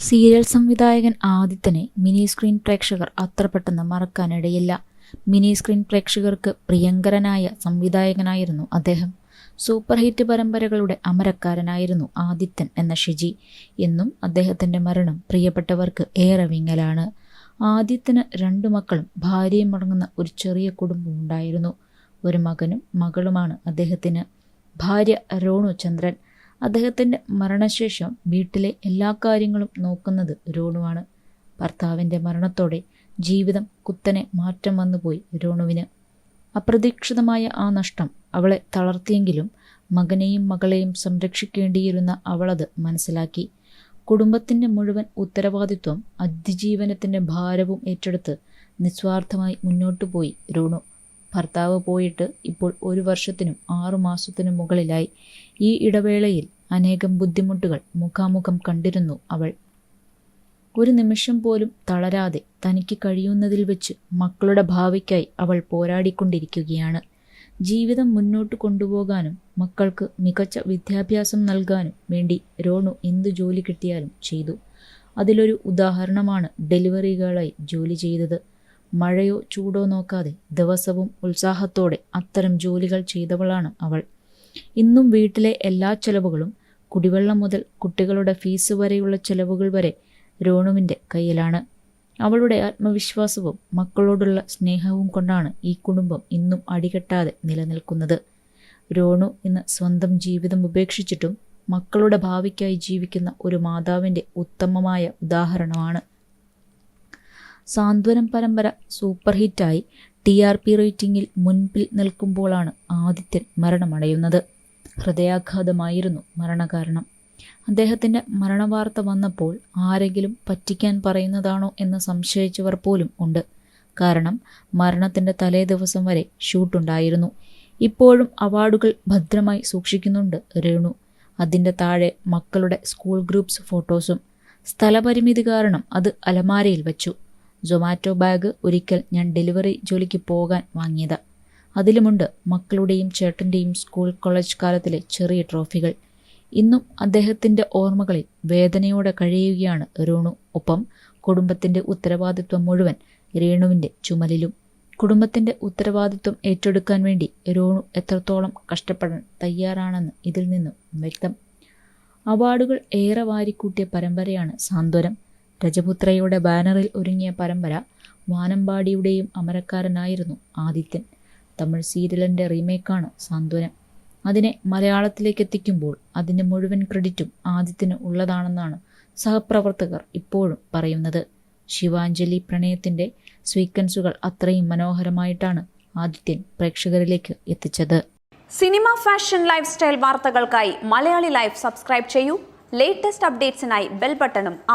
Serial സംവിധായകൻ ആദിത്യനെ mini screen പ്രേക്ഷകർ അത്ര പെട്ടെന്ന് മറക്കാനിടയില്ല. മിനി സ്ക്രീൻ പ്രേക്ഷകർക്ക് പ്രിയങ്കരനായ സംവിധായകനായിരുന്നു അദ്ദേഹം. സൂപ്പർ ഹിറ്റ് പരമ്പരകളുടെ അമരക്കാരനായിരുന്നു ആദിത്യൻ എന്ന ഷിജി. എന്നും അദ്ദേഹത്തിന്റെ മരണം പ്രിയപ്പെട്ടവർക്ക് ഏറെ വിങ്ങലാണ്. ആദിത്യന് രണ്ടു മക്കളും ഭാര്യയും അടങ്ങുന്ന ഒരു ചെറിയ കുടുംബം ഉണ്ടായിരുന്നു. ഒരു മകനും മകളുമാണ് അദ്ദേഹത്തിന്. ഭാര്യ രോണു ചന്ദ്രൻ. അദ്ദേഹത്തിന്റെ മരണശേഷം വീട്ടിലെ എല്ലാ കാര്യങ്ങളും നോക്കുന്നത് രോണുവാണ്. ഭർത്താവിന്റെ മരണത്തോടെ ജീവിതം കുത്തനെ മാറ്റം വന്നുപോയി രോണുവിന്. അപ്രതീക്ഷിതമായ ആ നഷ്ടം അവളെ തളർത്തിയെങ്കിലും മകനെയും മകളെയും സംരക്ഷിക്കേണ്ടിയിരുന്ന അവളത് മനസ്സിലാക്കി. കുടുംബത്തിന്റെ മുഴുവൻ ഉത്തരവാദിത്വം അതിജീവനത്തിന്റെ ഭാരവും ഏറ്റെടുത്ത് നിസ്വാർത്ഥമായി മുന്നോട്ടു പോയി രോണു. ഭർത്താവ് പോയിട്ട് ഇപ്പോൾ ഒരു വർഷത്തിനും ആറുമാസത്തിനും മുകളിലായി. ഈ ഇടവേളയിൽ അനേകം ബുദ്ധിമുട്ടുകൾ മുഖാമുഖം കണ്ടിരുന്നു അവൾ. ഒരു നിമിഷം പോലും തളരാതെ തനിക്ക് കഴിയുന്നതിൽ വെച്ച് മക്കളുടെ ഭാവിക്കായി അവൾ പോരാടിക്കൊണ്ടിരിക്കുകയാണ്. ജീവിതം മുന്നോട്ട് കൊണ്ടുപോകാനും മക്കൾക്ക് മികച്ച വിദ്യാഭ്യാസം നൽകാനും വേണ്ടി രോണു എന്ത് ജോലി കിട്ടിയാലും ചെയ്തു. അതിലൊരു ഉദാഹരണമാണ് ഡെലിവറി ഗേളായി ജോലി ചെയ്തത്. മഴയോ ചൂടോ നോക്കാതെ ദിവസവും ഉത്സാഹത്തോടെ അത്തരം ജോലികൾ ചെയ്തവളാണ് അവൾ. ഇന്നും വീട്ടിലെ എല്ലാ ചെലവുകളും കുടിവെള്ളം മുതൽ കുട്ടികളുടെ ഫീസ് വരെയുള്ള ചെലവുകൾ വരെ രോണുവിന്റെ കയ്യിലാണ്. അവളുടെ ആത്മവിശ്വാസവും മക്കളോടുള്ള സ്നേഹവും കൊണ്ടാണ് ഈ കുടുംബം ഇന്നും അടികെട്ടാതെ നിലനിൽക്കുന്നത്. രോണു ഇന്ന് സ്വന്തം ജീവിതം ഉപേക്ഷിച്ചിട്ടും മക്കളുടെ ഭാവിക്കായി ജീവിക്കുന്ന ഒരു മാതാവിന്റെ ഉത്തമമായ ഉദാഹരണമാണ്. സാന്ത്വനം പരമ്പര സൂപ്പർ ഹിറ്റായി ടി ആർ പി റേറ്റിംഗിൽ മുൻപിൽ നിൽക്കുമ്പോഴാണ് ആദിത്യൻ മരണമടയുന്നത്. ഹൃദയാഘാതമായിരുന്നു മരണകാരണം. അദ്ദേഹത്തിന്റെ മരണവാർത്ത വന്നപ്പോൾ ആരെങ്കിലും പറ്റിക്കാൻ പറയുന്നതാണോ എന്ന് സംശയിച്ചവർ പോലും ഉണ്ട്. കാരണം മരണത്തിന്റെ തലേ ദിവസം വരെ ഷൂട്ടുണ്ടായിരുന്നു. ഇപ്പോഴും അവാർഡുകൾ ഭദ്രമായി സൂക്ഷിക്കുന്നുണ്ട് രേണു. അതിന്റെ താഴെ മക്കളുടെ സ്കൂൾ ഗ്രൂപ്പ്സ് ഫോട്ടോസും. സ്ഥലപരിമിതി കാരണം അത് അലമാരയിൽ വച്ചു. സൊമാറ്റോ ബാഗ് ഒരിക്കൽ ഞാൻ ഡെലിവറി ജോലിക്ക് പോകാൻ വാങ്ങിയത്. അതിലുമുണ്ട് മക്കളുടെയും ചേട്ടന്റെയും സ്കൂൾ കോളേജ് കാലത്തിലെ ചെറിയ ട്രോഫികൾ ഇന്നും അദ്ദേഹത്തിന്റെ ഓർമ്മകളിൽ വേദനയോടെ കഴിയുകയാണ് രേണു. ഒപ്പം കുടുംബത്തിന്റെ ഉത്തരവാദിത്വം മുഴുവൻ രേണുവിന്റെ ചുമലിലും. കുടുംബത്തിന്റെ ഉത്തരവാദിത്വം ഏറ്റെടുക്കാൻ വേണ്ടി രേണു എത്രത്തോളം കഷ്ടപ്പെടാൻ തയ്യാറാണെന്ന് ഇതിൽ നിന്നും വ്യക്തം. അവാർഡുകൾ ഏറെ വാരിക്കൂട്ടിയ പരമ്പരയാണ് സാന്ത്വനം. രജപുത്രയുടെ ബാനറിൽ ഒരുങ്ങിയ പരമ്പര വാനമ്പാടിയുടെയും അമരക്കാരനായിരുന്നു ആദിത്യൻ. തമിഴ് സീരിയലിന്റെ റീമേക്കാണ് സാന്ത്വനം. അതിനെ മലയാളത്തിലേക്ക് എത്തിക്കുമ്പോൾ അതിന്റെ മുഴുവൻ ക്രെഡിറ്റും ആദിത്യന് ഉള്ളതാണെന്നാണ് സഹപ്രവർത്തകർ ഇപ്പോഴും പറയുന്നത്. ശിവാഞ്ജലി പ്രണയത്തിന്റെ സ്വീക്വൻസുകൾ അത്രയും മനോഹരമായിട്ടാണ് ആദിത്യൻ പ്രേക്ഷകരിലേക്ക് എത്തിച്ചത്. സിനിമ ഫാഷൻ ലൈഫ് സ്റ്റൈൽ വാർത്തകൾക്കായി മലയാളി ലൈഫ് സബ്സ്ക്രൈബ് ചെയ്യൂ. ലേറ്റസ്റ്റ് അപ്ഡേറ്റ്സിനായി ബെൽ ബട്ടണും അമർ